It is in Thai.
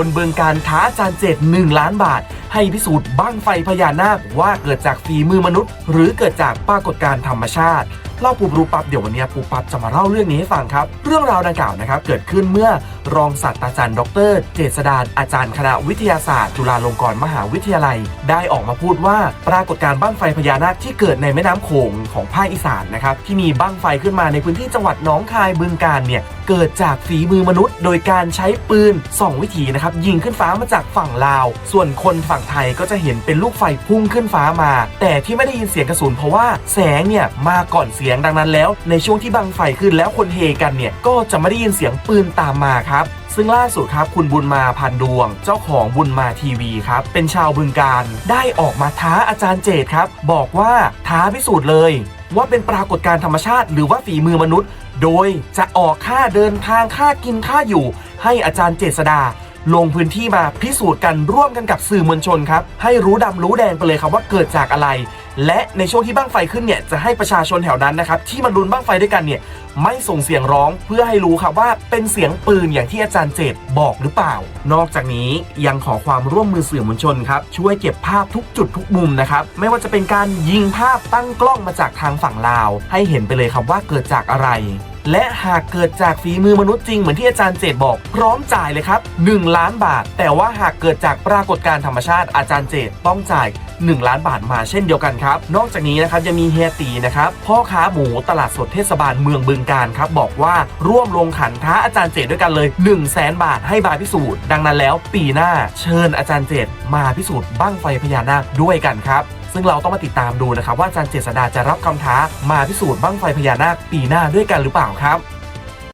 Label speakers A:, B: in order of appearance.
A: คนเบืองการท้าจาจารย์เจต1ล้านบาท ให้พิสูจน์บ้างไฟพญานาคว่าเกิดจากฝีมือมนุษย์ หรือเกิดจากปรากฏการณ์ธรรมชาติ เล่าปูรู้ปั๊บเดี๋ยววันนี้ปูปั๊บจะมาเล่าเรื่องนี้ให้ฟังครับ เรื่องราวดังกล่าวนะครับเกิดขึ้นเมื่อรองศาสตราจารย์ ดร เจษดาอาจารย์คณะวิทยาศาสตร์ จุฬาลงกรณ์มหาวิทยาลัย ได้ออกมาพูดว่าปรากฏการณ์บั้งไฟพญานาคที่เกิดในแม่น้ำโขงของภาคอีสานนะครับที่มีบั้งไฟขึ้นมาในพื้นที่จังหวัดหนองคายบึงกาฬเนี่ยเกิดจากฝีมือมนุษย์ โดยการใช้ปืนสองวิถีนะครับยิงขึ้นฟ้ามาจากฝั่งลาว ส่วนคนฝั่งไทยก็จะเห็นเป็นลูกไฟพุ่งขึ้นฟ้ามา แต่ที่ไม่ได้ยินเสียงกระสุนเพราะว่าแสงเนี่ยมาก่อนเสียงดังนั้นแล้ว ในช่วงที่บังไฟขึ้นแล้วคนเฮกันเนี่ยก็จะไม่ได้ยินเสียงปืนตามมาครับซึ่งล่าสุดครับคุณบุญมาพันดวง เจ้าของบุญมาทีวีครับ เป็นชาวบึงการ ได้ออกมาท้าอาจารย์เจตครับ บอกว่าท้าพิสูจน์เลย ว่าเป็นปรากฏการธรรมชาติ หรือว่าฝีมือมนุษย์ โดยจะออกค่าเดินทางค่ากินค่าอยู่ ให้อาจารย์เจษดา ลงพื้นที่มาพิสูจน์กันร่วมกันกับสื่อมวลชนครับ ให้รู้ดำรู้แดงไปเลยครับว่าเกิดจากอะไร และในช่วงที่บ้างไฟขึ้นเนี่ยจะให้ประชาชนแถวนั้นนะครับที่มารุนบ้างไฟด้วยกันเนี่ยไม่ส่งเสียงร้องเพื่อให้รู้ครับว่าเป็นเสียงปืนอย่างที่อาจารย์เจตบอกหรือเปล่า นอกจากนี้ยังขอความร่วมมือสื่อมวลชนครับช่วยเก็บภาพทุกจุดทุกมุมนะครับไม่ว่าจะเป็นการยิงภาพตั้งกล้องมาจากทางฝั่งลาว ให้เห็นไปเลยครับว่าเกิดจากอะไร และหากเกิดจากฝีมือมนุษย์จริงเหมือนที่อาจารย์เจตบอก พร้อมจ่ายเลยครับ 1 ล้านบาท แต่ว่าหากเกิดจากปรากฏการณ์ธรรมชาติอาจารย์เจตต้องจ่าย 1 ล้านบาทมาเช่นเดียวกันครับ นอกจากนี้นะครับยังมีเฮียตีนะครับพ่อค้าหมูตลาดสดเทศบาลเมืองบึงการครับบอกว่าร่วมลงขันท้าอาจารย์เจตด้วยกันเลย1 0 0 0 0แสนบาทให้บาพิสูจน์ดังนั้นแล้วปีหน้าเชิญอาจารย์เจตมาพิสูจน์บั้งไฟพญานาคด้วยกันครับ ซึ่งเราต้องมาติดตามดูนะครับว่าอาจารย์เจษดาจะรับคำท้ามาพิสูจน์บั้งไฟพญานาคปีหน้าด้วยกันหรือเปล่าครับ